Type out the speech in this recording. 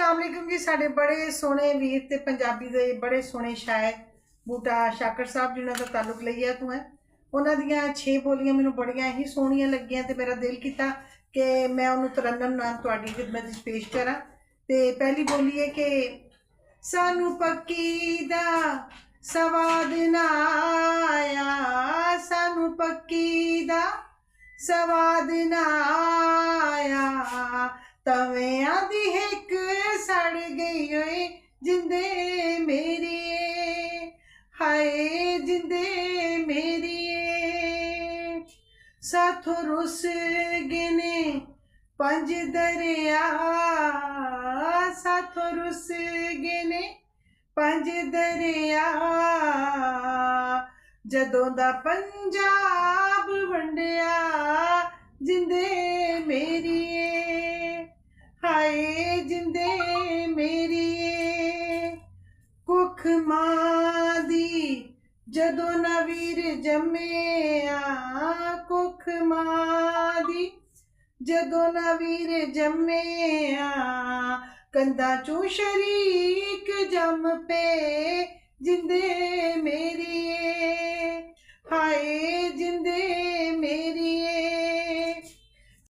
ਅਸਲਾਮੁਅਲੈਕੁਮ ਜੀ ਸਾਡੇ ਬੜੇ ਸੋਹਣੇ ਵੀਰ ਤੇ ਪੰਜਾਬੀ ਦੇ ਬੜੇ ਸੋਹਣੇ ਸ਼ਾਇਰ ਬੂਟਾ ਸ਼ਾਕਰ ਸਾਹਿਬ ਜਿਨ੍ਹਾਂ ਦਾ ਤਾਲੁਕ ਲਈਆ ਤੂੰ ਹੈ ਉਹਨਾਂ ਦੀਆਂ 6 ਬੋਲੀਆਂ ਮੈਨੂੰ ਬੜੀਆਂ ਹੀ ਸੋਹਣੀਆਂ ਲੱਗੀਆਂ ਤੇ ਮੇਰਾ ਦਿਲ ਕੀਤਾ ਕਿ ਮੈਂ ਉਹਨੂੰ ਤਰਨਮ ਨਾਲ ਤੁਹਾਡੀ ਖਿਦਮਤ ਵਿੱਚ ਪੇਸ਼ ਕਰਾਂ ਤੇ ਪਹਿਲੀ ਬੋਲੀ ਹੈ ਕਿ ਸਾਨੂੰ ਪੱਕੀ ਦਾ ਸਵਾਦ ਨਾ ਆਇਆ ਸਾਨੂੰ ਪੱਕੀ ਦਾ ਸਵਾਦ ਨਾ ਆਇਆ ਤਵਿਆਂ ਦੀ ਹਿੱਕ ਸੜ ਗਈ ਜਿੰਦੇ ਮੇਰੀਏ ਹਾਏ ਜਿੰਦੇ ਮੇਰੀਏ ਸਾਥੋਂ ਰੁੱਸ ਨੇ ਪੰਜ ਦਰਿਆ। ਸਾਥੋਂ ਰੁੱਸ ਗਿਨੇ ਪੰਜ ਦਰਿਆ। ਜਦੋਂ ਦਾ ਪੰਜਾਬ ਵੰਡਿਆ ਜਿੰਦੇ ਮੇਰੀਏ ਹਾਏ ਜਿੰਦੇ ਮੇਰੀਏ ਕੁੱਖ ਮਾਂ ਦੀ ਜਦੋਂ ਨਾ ਵੀਰ ਜੰਮਿਆ। ਕੁੱਖ ਮਾਂ ਦੀ ਜਦੋਂ ਨਾ ਵੀਰ ਜੰਮਿਆ। ਕੰਦਾ ਚੋਂ ਸ਼ਰੀਕ ਜੰਮ ਪੇ ਜਿੰਦੇ